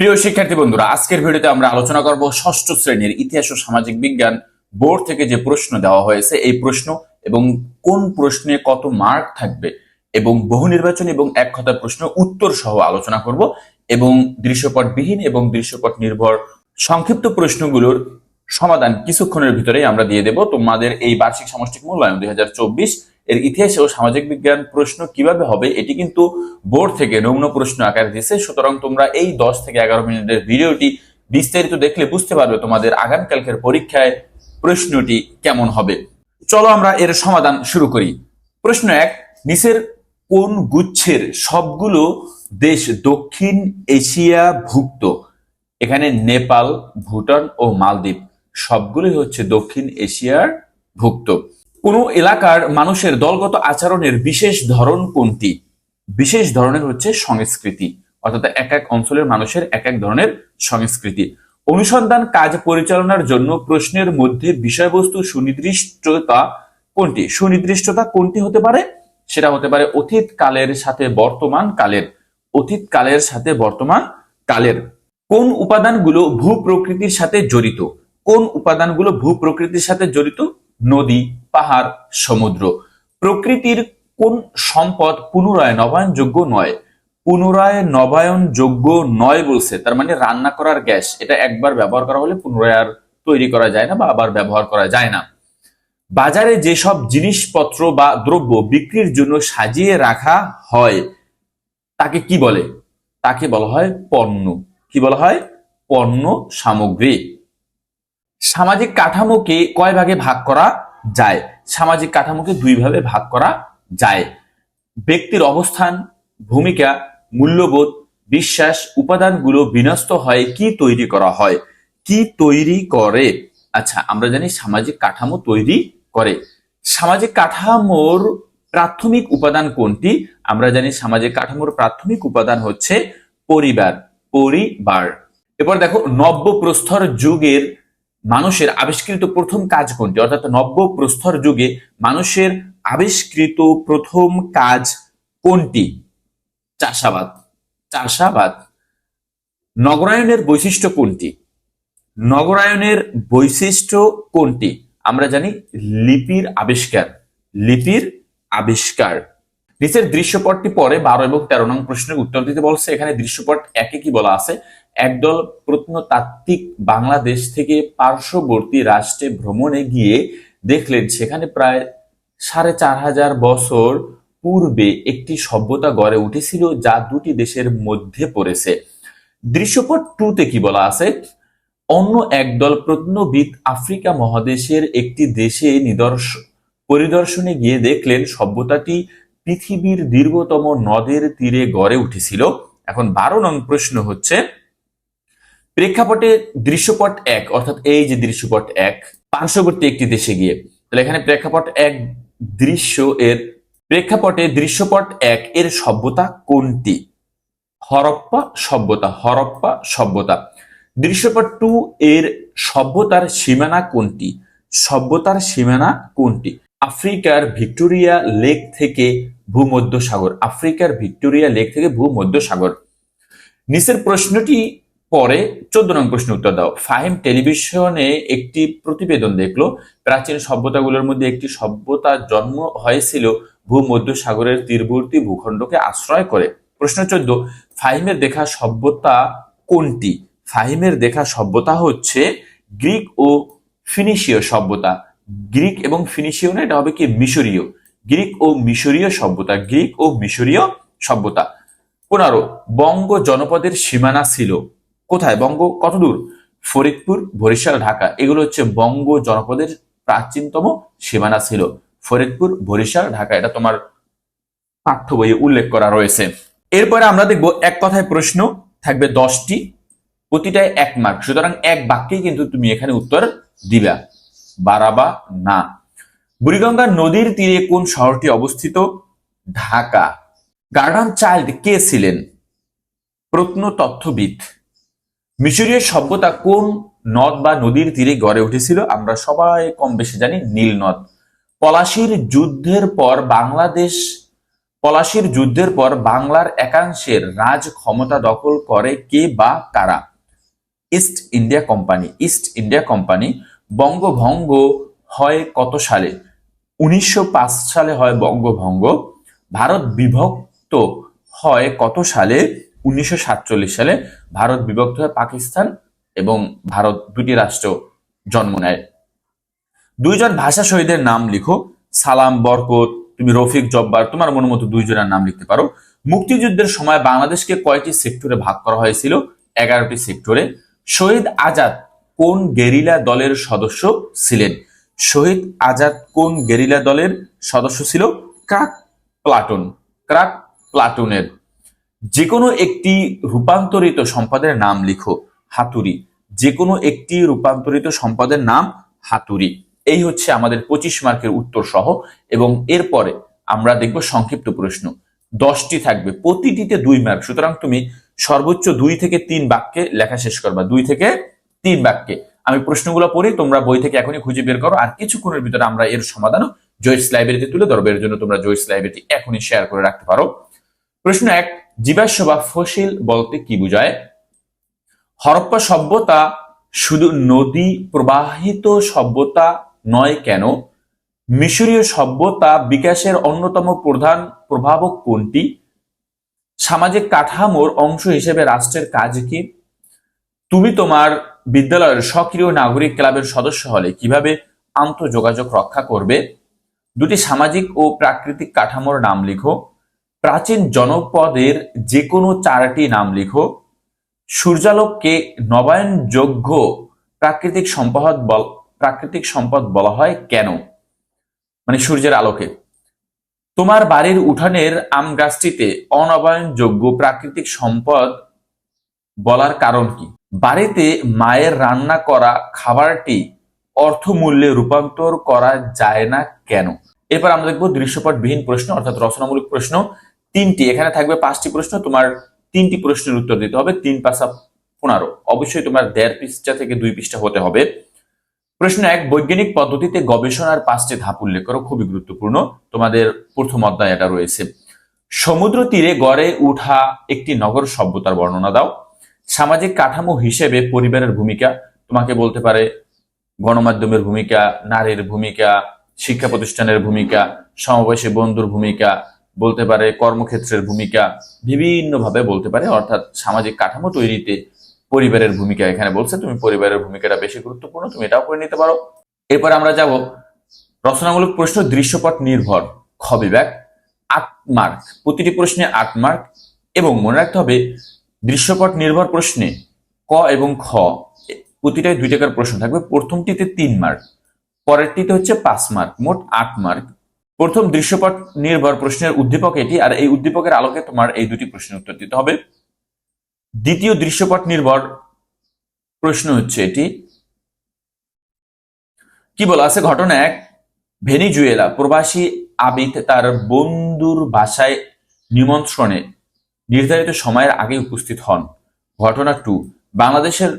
প্রিয় শিক্ষার্থী বন্ধুরা, আজকের ভিডিওতে আমরা আলোচনা করব ষষ্ঠ শ্রেণির ইতিহাস ও সামাজিক বিজ্ঞান বোর্ড থেকে যে প্রশ্ন দেওয়া হয়েছে, এই প্রশ্ন এবং কোন প্রশ্নে কত মার্ক থাকবে এবং বহু নির্বাচন এবং এক কথা প্রশ্ন উত্তর সহ আলোচনা করব এবং দৃশ্যপটবিহীন এবং দৃশ্যপট নির্ভর সংক্ষিপ্ত প্রশ্নগুলোর সমাধান কিছুক্ষণের ভিতরেই আমরা দিয়ে দেব। তোমাদের এই বার্ষিক সামষ্টিক মূল্যায়ন দুই হাজার চব্বিশ এর ইতিহাস ও সামাজিক বিজ্ঞান প্রশ্ন কীভাবে হবে, এটি কিন্তু বোর্ড থেকে নমুনা প্রশ্ন আকারে দিয়েছে। সুতরাং তোমরা এই দশ থেকে এগারো মিনিটের ভিডিওটি বিস্তারিত দেখলে বুঝতে পারবে তোমাদের আগামীকালকের পরীক্ষায় প্রশ্নটি কেমন হবে। চলো আমরা এর সমাধান শুরু করি। প্রশ্ন এক, নিচের কোন গুচ্ছের সবগুলো দেশ দক্ষিণ এশিয়া ভুক্ত এখানে নেপাল, ভুটান ও মালদ্বীপ। সবগুলোই হচ্ছে দক্ষিণ এশিয়ার ভুক্ত। কোনো এলাকার মানুষের দলগত আচরণের বিশেষ ধরন কোনটি? বিশেষ ধরনের হচ্ছে সংস্কৃতি। অর্থাৎ এক এক অঞ্চলের মানুষের এক এক ধরনের সংস্কৃতি। অনুসন্ধান কাজ পরিচালনার জন্য প্রশ্নের মধ্যে বিষয়বস্তু সুনির্দিষ্টতা কোনটি? সুনির্দিষ্টতা কোনটি হতে পারে? সেটা হতে পারে অতীত কালের সাথে বর্তমান কালের। অতীত কালের সাথে বর্তমান কালের। কোন উপাদানগুলো ভূ প্রকৃতির সাথে জড়িত? কোন উপাদানগুলো ভূ প্রকৃতির সাথে জড়িত? নদী পাহাড়, সমুদ্র। প্রকৃতির কোন সম্পদ পুনরায় নবায়নযোগ্য নয়। পুনরায় নবায়নযোগ্য নয় বলছে, তার মানে রান্না করার গ্যাস, এটা একবার ব্যবহার করা হলে পুনরায় আর তৈরি করা যায় না বা আবার ব্যবহার করা যায় না। বাজারে যেসব জিনিসপত্র বা দ্রব্য বিক্রির জন্য সাজিয়ে রাখা হয়, তাকে কি বলে? তাকে বলা হয় পণ্য। কি বলা হয়? পণ্য সামগ্রী। সামাজিক কাঠামোকে কয় ভাগে ভাগ করা? যায়। সামাজিক কাঠামোকে দুই ভাবে ভাগ করা যায়। ব্যক্তির অবস্থান, ভূমিকা, মূল্যবোধ, বিশ্বাস, উপাদানগুলো বিনষ্ট হয় কি তৈরি করা হয়, কি তৈরি করে। আচ্ছা আমরা জানি সামাজিক কাঠামো তৈরি করে। সামাজিক কাঠামোর প্রাথমিক উপাদান কোনটি? আমরা জানি সামাজিক কাঠামোর প্রাথমিক উপাদান হচ্ছে পরিবার পরিবার। এরপর দেখো নব্য প্রস্তর যুগের মানুষের আবিষ্কৃত প্রথম কাজ কোনটি? অর্থাৎ নব্য প্রস্তর যুগে মানুষের আবিষ্কৃত প্রথম কাজ কোনটি? চাষাবাদ। চাষাবাদ। নগরায়নের বৈশিষ্ট্য কোনটি? নগরায়নের বৈশিষ্ট্য কোনটি? আমরা জানি লিপির আবিষ্কার। লিপির আবিষ্কার। নিচের দৃশ্যপটটি পরে বারো এবং তেরো নং প্রশ্নের উত্তর দিতে বলছে। এখানে দৃশ্যপট একে কি বলা আছে? একদল প্রত্নতাত্ত্বিক বাংলাদেশ থেকে পার্শ্ববর্তী রাষ্ট্রে ভ্রমণে গিয়ে দেখলেন, সেখানে প্রায় সাড়ে চার হাজার বছর পূর্বে একটি সভ্যতা গড়ে উঠেছিল যা দুটি দেশের মধ্যে পড়েছে। দৃশ্যপট টুতে কি বলা আছে? অন্য একদল প্রত্নবিদ আফ্রিকা মহাদেশের একটি দেশে নিদর্শ, পরিদর্শনে গিয়ে দেখলেন, সভ্যতাটি পৃথিবীর দীর্ঘতম নদের তীরে গড়ে উঠেছিল। এখন বারো নং প্রশ্ন হচ্ছে প্রেক্ষাপটে দৃশ্যপট এক, অর্থাৎ এই যে দৃশ্যপট এক, পার্শ্ববর্তী একটি দেশে গিয়ে। তাহলে এখানে প্রেক্ষাপট এক দৃশ্য, এর প্রেক্ষাপটে দৃশ্যপট এক, এর সভ্যতা কোনটি? হরপ্পা সভ্যতা হরপ্পা সভ্যতা। দৃশ্যপট টু, এর সভ্যতার সীমানা কোনটি? সভ্যতার সীমানা কোনটি? আফ্রিকার ভিক্টোরিয়া লেক থেকে ভূমধ্য সাগর আফ্রিকার ভিক্টোরিয়া লেক থেকে ভূমধ্য সাগর নিচের প্রশ্নটি পরে চোদ্দ নং প্রশ্ন উত্তর দাও। ফাহিম টেলিভিশনে একটি প্রতিবেদন দেখল। প্রাচীন সভ্যতাগুলোর মধ্যে একটি সভ্যতার জন্ম হয়েছিল ভূমধ্য সাগরের তীরবর্তী ভূখণ্ডকে আশ্রয় করে। প্রশ্ন চোদ্দ, ফাহিমের দেখা সভ্যতা কোনটি? ফাহিমের দেখা সভ্যতা হচ্ছে গ্রিক ও ফিনিশীয় সভ্যতা। গ্রিক এবং ফিনিশীয় না, এটা হবে কি? মিশরীয়। গ্রিক ও মিশরীয় সভ্যতা, গ্রিক ও মিশরীয় সভ্যতা। পনেরো, বঙ্গ জনপদের সীমানা ছিল। কোথায়? বঙ্গ কত দূর ফরিদপুর, বরিশাল, ঢাকা। এগুলো হচ্ছে বঙ্গ জনপদের প্রাচীনতম সীমানা ছিল। ফরিদপুর, বরিশাল, ঢাকা, এটা তোমার পাঠ্য বইয়ে উল্লেখ করা রয়েছে। এরপরে আমরা দেখব এক কথায় প্রশ্ন, থাকবে দশটি। প্রতিটায় এক মার্ক সুতরাং এক বাক্যেই কিন্তু তুমি এখানে উত্তর দিবা। বাড়াবা না। বুড়িগঙ্গা নদীর তীরে কোন শহরটি অবস্থিত? ঢাকা। গার্ডান চাইল্ড কে ছিলেন? প্রত্নতত্ত্ববিদ। মিশরীয় সভ্যতা কোন নদ বা নদীর তীরে গড়ে উঠেছিল? আমরা সবাই কম বেশি জানি নীল নদ। পলাশির যুদ্ধের পর বাংলাদেশ, পলাশির যুদ্ধের পর বাংলার একাংশের রাজ ক্ষমতা দখল করে কে বা কারা? East India company. East India company বঙ্গভঙ্গ হয় কত সালে? উনিশশো পাঁচ সালে হয় বঙ্গভঙ্গ। ভারত বিভক্ত হয় কত সালে? উনিশশো সাতচল্লিশ সালে ভারত বিভক্ত হয় পাকিস্তান এবং ভারত দুটি রাষ্ট্র জন্ম নেয়। দুইজন ভাষা শহীদের নাম লিখো। সালাম, বরকত, তুমি রফিক, জব্বার, তোমার মনের মতো দুইজনের নাম লিখতে পারো। মুক্তিযুদ্ধের সময় বাংলাদেশকে কয়টি সেক্টরে ভাগ করা হয়েছিল? এগারোটি সেক্টরে। শহীদ আজাদ কোন গেরিলা দলের সদস্য ছিলেন? শহীদ আজাদ কোন গেরিলা দলের সদস্য ছিল? Crack platoon. ক্রাক প্লাটুনের যে কোনো একটি রূপান্তরিত সম্পদের নাম লিখো, হাতুড়ি। যে কোনো একটি রূপান্তরিত সম্পদের নাম হাতুড়ি। এই হচ্ছে আমাদের পঁচিশ মার্কের উত্তর সহ এবং এরপরে আমরা দেখব সংক্ষিপ্ত প্রশ্ন। দশটি থাকবে, প্রতিটিতে দুই মার্ক। সুতরাং তুমি সর্বোচ্চ দুই থেকে তিন বাক্যে লেখা শেষ করবা। দুই থেকে তিন বাক্যে। আমি প্রশ্নগুলো পড়ি, তোমরা বই থেকে এখনই খুঁজে বের করো। আর কিছুক্ষণের ভিতরে আমরা এর সমাধানও জয়েস লাইব্রেরিতে তুলে ধরবো। এর জন্য তোমরা জয়েস লাইব্রেরিটি এখনই শেয়ার করে রাখতে পারো। প্রশ্ন এক জীবাশ্ম বা ফসিল বলতে কি বোঝায়? হরপ্পা সভ্যতা শুধু নদী প্রবাহিত সভ্যতা নয় কেন? মিশরীয় সভ্যতা বিকাশের অন্যতম প্রধান প্রভাবক কোনটি? সামাজিক কাঠামোর অংশ হিসেবে রাষ্ট্রের কাজ কি? তুমি তোমার বিদ্যালয়ের সক্রিয় নাগরিক ক্লাবের সদস্য হলে কীভাবে আন্তঃযোগাযোগ রক্ষা করবে? দুটি সামাজিক ও প্রাকৃতিক কাঠামোর নাম লিখো। প্রাচীন জনপদের যে কোনো চারটি নাম লিখো। সূর্যালোককে নবায়নযোগ্য প্রাকৃতিক সম্পদ প্রাকৃতিক সম্পদ বলা হয় কেন? মানে সূর্যের আলোকে। তোমার বাড়ির উঠানের আম গাছটিতে অনবায়নযোগ্য প্রাকৃতিক সম্পদ বলার কারণ কি? বাড়িতে মায়ের রান্না করা খাবারটি অর্থমূল্যে রূপান্তর করা যায় না কেন? এরপর আমরা দেখব দৃশ্যপটবিহীন প্রশ্ন, অর্থাৎ রচনামূলক প্রশ্ন। তিনটি, এখানে থাকবে পাঁচটি প্রশ্ন, তোমার তিনটি প্রশ্নের উত্তর দিতে হবে, তিন পাশা পনেরো। অবশ্যই তোমার দেড় পৃষ্ঠা থেকে দুই পৃষ্ঠা হতে হবে। প্রশ্ন এক, বৈজ্ঞানিক পদ্ধতিতে গবেষণার পাঁচটি ধাপ উল্লেখ করো, খুবই গুরুত্বপূর্ণ। তোমাদের প্রথম অধ্যায় এটা রয়েছে। সমুদ্র তীরে গড়ে উঠা একটি নগর সভ্যতার বর্ণনা দাও। সামাজিক কাঠামো হিসেবে পরিবারের ভূমিকা, তোমাকে বলতে পারে গণমাধ্যমের ভূমিকা, নারীর ভূমিকা, শিক্ষা প্রতিষ্ঠানের ভূমিকা, সমাবেশে বন্ধুর ভূমিকা বলতে পারে, কর্মক্ষেত্রের ভূমিকা বিভিন্নভাবে বলতে পারে, অর্থাৎ সামাজিক কাঠামো তৈরিতে পরিবারের ভূমিকা এখানে বলছে। তুমি পরিবারের ভূমিকাটা বেশি গুরুত্বপূর্ণ, তুমি এটাও করে নিতে পারো। এরপর আমরা যাব রচনামূলক প্রশ্ন, দৃশ্যপট নির্ভর, খ বিভাগ, আট মার্ক। প্রতিটি প্রশ্নে আট মার্ক এবং মনে রাখতে হবে, দৃশ্যপট নির্ভর প্রশ্নে ক এবং খ, প্রতিটাই দুই টাকার প্রশ্ন থাকবে। প্রথমটিতে তিন মার্ক, পরেরটিতে হচ্ছে পাঁচ মার্ক, মোট আট মার্ক। প্রথম দৃশ্যপট নির্ভর প্রশ্নের উদ্দীপক এটি, আর এই উদ্দীপকের আলোকে তোমার এই দুটি প্রশ্নের উত্তর দিতে হবে। দ্বিতীয় দৃশ্যপট নির্ভর প্রশ্ন হচ্ছে এটি। কি বলা আছে? ঘটনা এক, ভেনিজুয়েলা প্রবাসী আবিদ তার বন্ধুর বাসায় নিমন্ত্রণে নির্ধারিত সময়ের আগে উপস্থিত হন। ঘটনা টু, বাংলাদেশের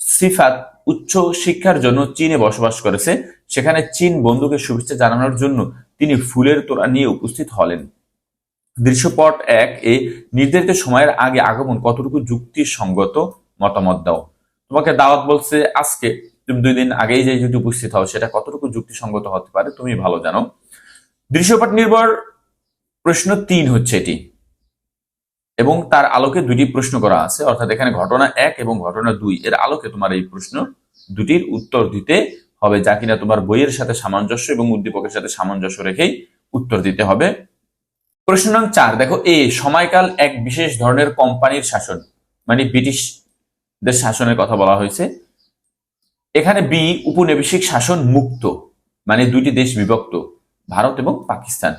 সিফাত উচ্চ শিক্ষার জন্য চীনে বসবাস করেছে। সেখানে চীন বন্ধুকে শুভেচ্ছা জানানোর জন্য তিনি ফুলের তোড়া নিয়ে উপস্থিত হলেন। দৃশ্যপট এক এ, নির্ধারিত সময়ের আগে আগমন কতটুকু যুক্তিসঙ্গত মতামত দাও? তোমাকে দাওয়াত বলছে আজকে। তুমি দুই দিন আগেই যে যদি উপস্থিত হও, সেটা কতটুকু যুক্তিসঙ্গত হতে পারে তুমি ভালো জানো। দৃশ্যপট নির্ভর প্রশ্ন তিন হচ্ছে এটি। এবং তার আলোকে দুটি প্রশ্ন করা আছে। অর্থাৎ এখানে ঘটনা এক এবং ঘটনা দুই। এর আলোকে তোমার এই প্রশ্ন দুটির উত্তর দিতে হবে যা কিনা তোমার বইয়ের সাথে সামঞ্জস্য এবং উদ্দীপকের সাথে সামঞ্জস্য রেখেই উত্তর দিতে হবে। প্রশ্ন নং চার, দেখো, এ, সময়কাল এক বিশেষ ধরনের কোম্পানির শাসন মানে ব্রিটিশদের শাসনের কথা বলা হয়েছে। এখানে বি, উপনিবেশিক শাসন মুক্ত মানে দুইটি দেশ বিভক্ত, ভারত এবং পাকিস্তান।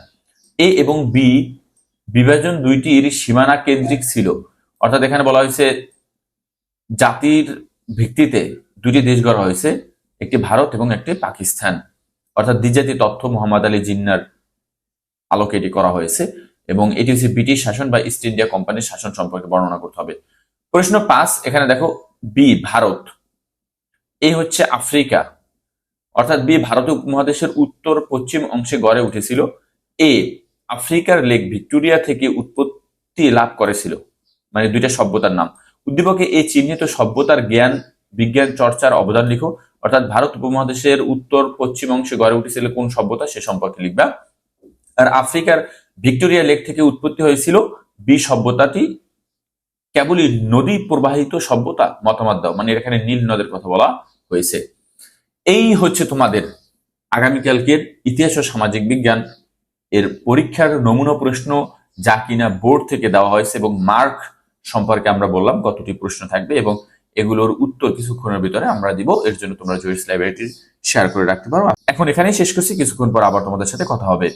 এ এবং বি, বিভাজন দুইটির সীমানা কেন্দ্রিক ছিল। অর্থাৎ এখানে বলা হয়েছে জাতির ভিত্তিতে দুটি দেশ গড়া হয়েছে। একটি ভারত এবং একটি পাকিস্তান। অর্থাৎ দ্বিজাতি তথ্য মোহাম্মদ আলী জিন্নার আলোকে এটি করা হয়েছে এবং এটি হচ্ছে ব্রিটিশ শাসন বা ইস্ট ইন্ডিয়া কোম্পানির শাসন সম্পর্কে বর্ণনা করতে হবে। প্রশ্ন পাঁচ, এখানে দেখো বি ভারত। এই হচ্ছে আফ্রিকা। অর্থাৎ বি ভারতীয় উপমহাদেশের উত্তর পশ্চিম অংশে গড়ে উঠেছিল। এ আফ্রিকার লেক ভিক্টোরিয়া থেকে উৎপত্তি লাভ করেছিল। মানে দুইটা সভ্যতার নাম। উদ্দীপকে এই চিহ্নিত সভ্যতার জ্ঞান বিজ্ঞান চর্চার অবদান লিখো। অর্থাৎ ভারত উপমহাদেশের উত্তর, পশ্চিম অংশে গড়ে উঠেছিল কোন সভ্যতা সে সম্পর্কে লিখবা। আর আফ্রিকার ভিক্টোরিয়া লেক থেকে উৎপত্তি হয়েছিল বি সভ্যতাটি। কেবলই নদী প্রবাহিত সভ্যতা মতামত দাও মানে এখানে নীল নদের কথা বলা হয়েছে। এই হচ্ছে তোমাদের আগামীকালকের ইতিহাস ও সামাজিক বিজ্ঞান। এর পরীক্ষার নমুনা প্রশ্ন যা কিনা বোর্ড থেকে দেওয়া হয়েছে এবং মার্ক সম্পর্কে আমরা বললাম, কতটি প্রশ্ন থাকবে এবং এগুলোর উত্তর কিছুক্ষণের ভিতরে আমরা দিব। এর জন্য তোমরা জয়েস লাইব্রেরিটি শেয়ার করে রাখতে পারো। এখন এখানেই শেষ করছি। কিছুক্ষণ পর আবার তোমাদের সাথে কথা হবে।